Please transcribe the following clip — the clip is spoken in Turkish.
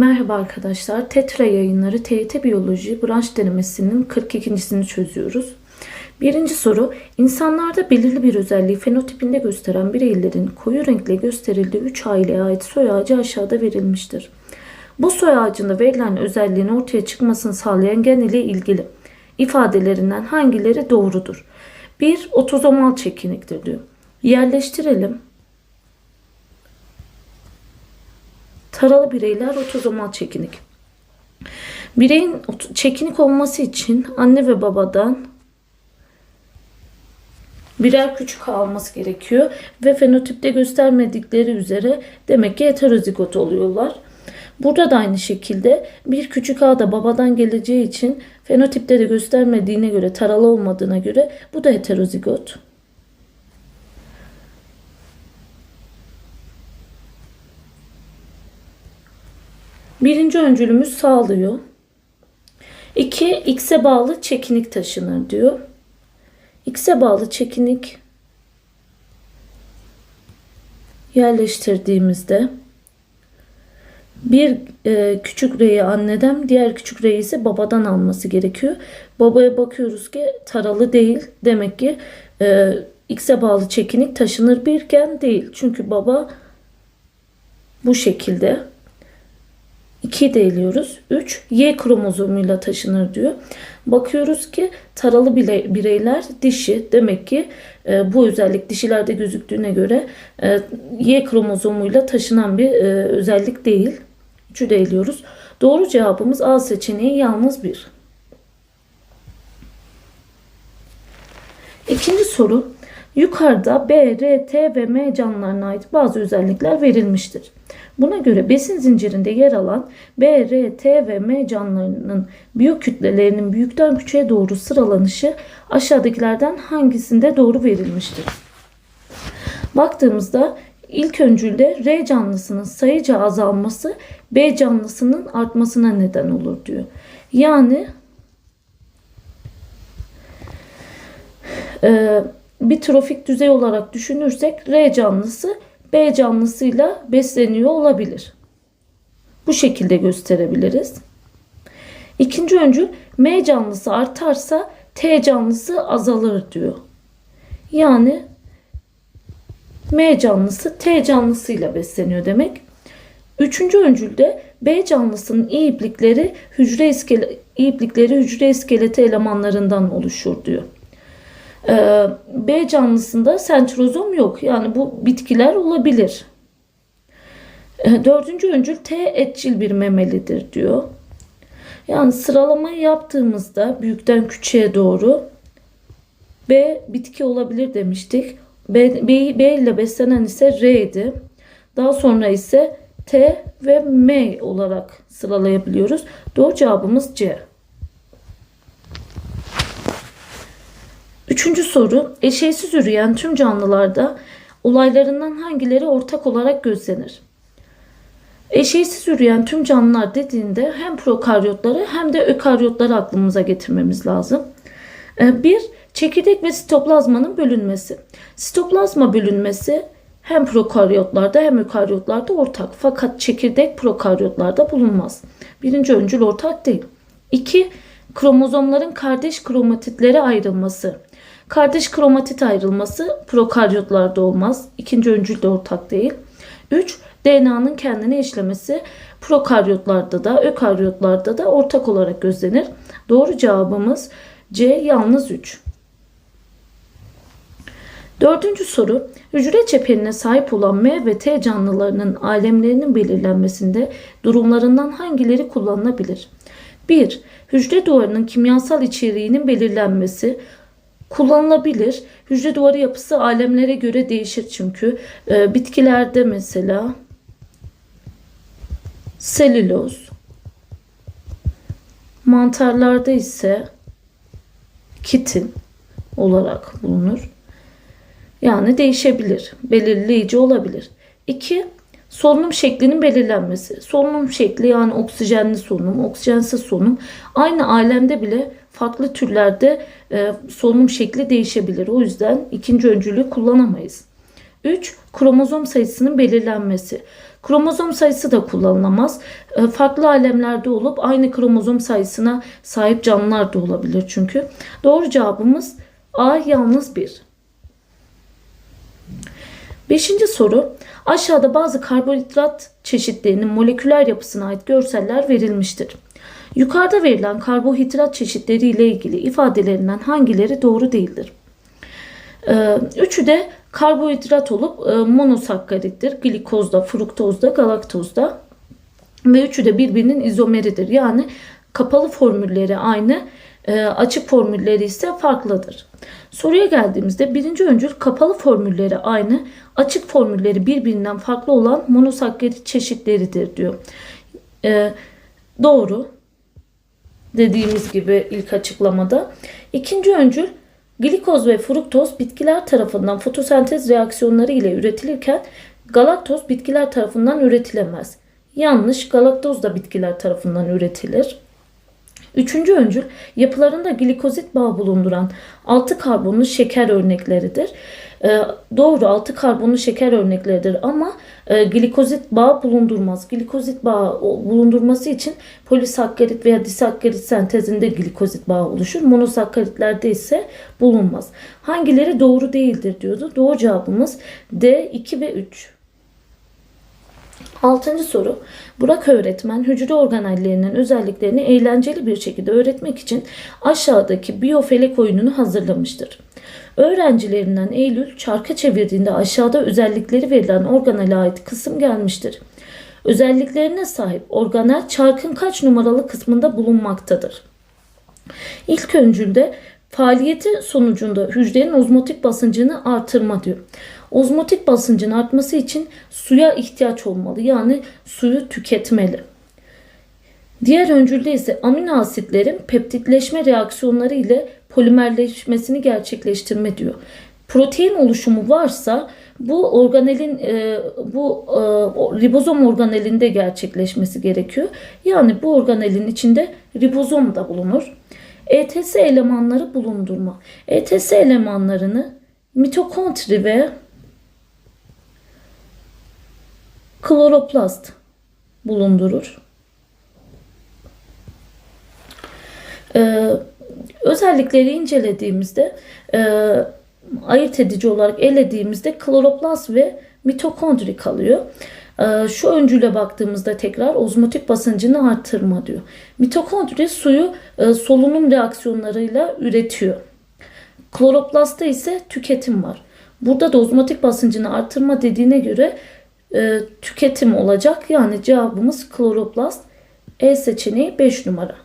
Merhaba arkadaşlar. Tetra yayınları TYT Biyoloji branş denemesinin 42.sini çözüyoruz. Birinci soru, insanlarda belirli bir özelliği fenotipinde gösteren bireylerin koyu renkle gösterildiği 3 aileye ait soy ağacı aşağıda verilmiştir. Bu soy ağacında verilen özelliğin ortaya çıkmasını sağlayan gen ile ilgili ifadelerinden hangileri doğrudur? 1. Otozomal çekiniktir diyor. Yerleştirelim. Taralı bireyler otozomal çekinik. Bireyin çekinik olması için anne ve babadan birer küçük alması gerekiyor ve fenotipte göstermedikleri üzere demek ki heterozigot oluyorlar. Burada da aynı şekilde bir küçük A da babadan geleceği için fenotipte de göstermediğine göre taralı olmadığına göre bu da heterozigot. Birinci öncülümüz sağlıyor. 2. X'e bağlı çekinik taşınır diyor. X'e bağlı çekinik yerleştirdiğimizde bir e, küçük reyi anneden diğer küçük reyi ise babadan alması gerekiyor. Babaya bakıyoruz ki taralı değil. Demek ki e, X'e bağlı çekinik taşınır bir gen değil. Çünkü baba bu şekilde. 2'yi de eliyoruz. 3 Y kromozomuyla taşınır diyor. Bakıyoruz ki taralı bireyler dişi. Demek ki e, bu özellik dişilerde gözüktüğüne göre e, Y kromozomuyla taşınan bir e, özellik değil. 3'ü de. Doğru cevabımız A seçeneği yalnız bir. İkinci soru. Yukarıda B, R, T ve M canlılarına ait bazı özellikler verilmiştir. Buna göre besin zincirinde yer alan B, R, T ve M canlılarının biyokütlelerinin büyükten küçüğe doğru sıralanışı aşağıdakilerden hangisinde doğru verilmiştir? Baktığımızda ilk öncülde R canlısının sayıca azalması B canlısının artmasına neden olur diyor. Yani e, bir trofik düzey olarak düşünürsek R canlısı B canlısıyla besleniyor olabilir. Bu şekilde gösterebiliriz. İkinci öncül M canlısı artarsa T canlısı azalır diyor. Yani M canlısı T canlısıyla besleniyor demek. Üçüncü öncülde B canlısının iyi iplikleri hücre iskele, iyi iplikleri hücre iskeleti elemanlarından oluşur diyor. Ee, B canlısında sentrozom yok. Yani bu bitkiler olabilir. Ee, Dördüncü öncül T etçil bir memelidir diyor. Yani sıralamayı yaptığımızda büyükten küçüğe doğru B bitki olabilir demiştik. B, B, B ile beslenen ise R'ydi. Daha sonra ise T ve M olarak sıralayabiliyoruz. Doğru cevabımız C. Üçüncü soru. Eşeysiz üreyen tüm canlılarda olaylarından hangileri ortak olarak gözlenir? Eşeysiz üreyen tüm canlılar dediğinde hem prokaryotları hem de ökaryotları aklımıza getirmemiz lazım. Ee, Bir, çekirdek ve sitoplazmanın bölünmesi. Sitoplazma bölünmesi hem prokaryotlarda hem ökaryotlarda ortak. Fakat çekirdek prokaryotlarda bulunmaz. Birinci öncül ortak değil. İki, kromozomların kardeş kromatitleri ayrılması. Kardeş kromatit ayrılması prokaryotlarda olmaz. İkinci öncül de ortak değil. 3. DNA'nın kendini işlemesi prokaryotlarda da ökaryotlarda da ortak olarak gözlenir. Doğru cevabımız C yalnız 3. Dördüncü soru. Hücre çeperine sahip olan M ve T canlılarının alemlerinin belirlenmesinde durumlarından hangileri kullanılabilir? 1. Hücre duvarının kimyasal içeriğinin belirlenmesi kullanılabilir. Hücre duvarı yapısı alemlere göre değişir çünkü. Ee, bitkilerde mesela selüloz, mantarlarda ise kitin olarak bulunur. Yani değişebilir, belirleyici olabilir. 2. Solunum şeklinin belirlenmesi. Solunum şekli yani oksijenli solunum, oksijensiz solunum aynı alemde bile farklı türlerde e, solunum şekli değişebilir. O yüzden ikinci öncülü kullanamayız. 3. Kromozom sayısının belirlenmesi. Kromozom sayısı da kullanılamaz. E, farklı alemlerde olup aynı kromozom sayısına sahip canlılar da olabilir çünkü. Doğru cevabımız A yalnız 1. Beşinci soru. Aşağıda bazı karbonhidrat çeşitlerinin moleküler yapısına ait görseller verilmiştir. Yukarıda verilen karbohidrat çeşitleri ile ilgili ifadelerinden hangileri doğru değildir? Ee, üçü de karbohidrat olup e, monosakkarittir. Glikozda, fruktozda, galaktozda. Ve üçü de birbirinin izomeridir. Yani kapalı formülleri aynı, e, açık formülleri ise farklıdır. Soruya geldiğimizde birinci öncül kapalı formülleri aynı, açık formülleri birbirinden farklı olan monosakkarit çeşitleridir diyor. E, doğru. Dediğimiz gibi ilk açıklamada. İkinci öncül glikoz ve fruktoz bitkiler tarafından fotosentez reaksiyonları ile üretilirken galaktoz bitkiler tarafından üretilemez. Yanlış. Galaktoz da bitkiler tarafından üretilir. Üçüncü öncül yapılarında glikozit bağı bulunduran 6 karbonlu şeker örnekleridir. Ee, doğru 6 karbonlu şeker örnekleridir ama e, glikozit bağı bulundurmaz. Glikozit bağı bulundurması için polisakkarit veya disakkarit sentezinde glikozit bağı oluşur. Monosakkaritlerde ise bulunmaz. Hangileri doğru değildir diyordu. Doğru cevabımız D 2 ve 3. Altıncı soru. Burak öğretmen hücre organellerinin özelliklerini eğlenceli bir şekilde öğretmek için aşağıdaki biyofelek oyununu hazırlamıştır. Öğrencilerinden Eylül çarka çevirdiğinde aşağıda özellikleri verilen organele ait kısım gelmiştir. Özelliklerine sahip organel çarkın kaç numaralı kısmında bulunmaktadır? İlk öncülde faaliyeti sonucunda hücrenin ozmotik basıncını artırma diyor. Ozmotik basıncın artması için suya ihtiyaç olmalı. Yani suyu tüketmeli. Diğer öncülde ise amino asitlerin peptitleşme reaksiyonları ile polimerleşmesini gerçekleştirme diyor. Protein oluşumu varsa bu organelin e, bu e, ribozom organelinde gerçekleşmesi gerekiyor. Yani bu organelin içinde ribozom da bulunur. ETS elemanları bulundurma. ETS elemanlarını mitokondri ve kloroplast bulundurur. Ee, özellikleri incelediğimizde e, ayırt edici olarak elediğimizde kloroplast ve mitokondri kalıyor. Ee, şu öncüle baktığımızda tekrar ozmotik basıncını artırma diyor. Mitokondri suyu e, solunum reaksiyonlarıyla üretiyor. Kloroplastta ise tüketim var. Burada da ozmotik basıncını artırma dediğine göre e, tüketim olacak. Yani cevabımız kloroplast. E seçeneği 5 numara.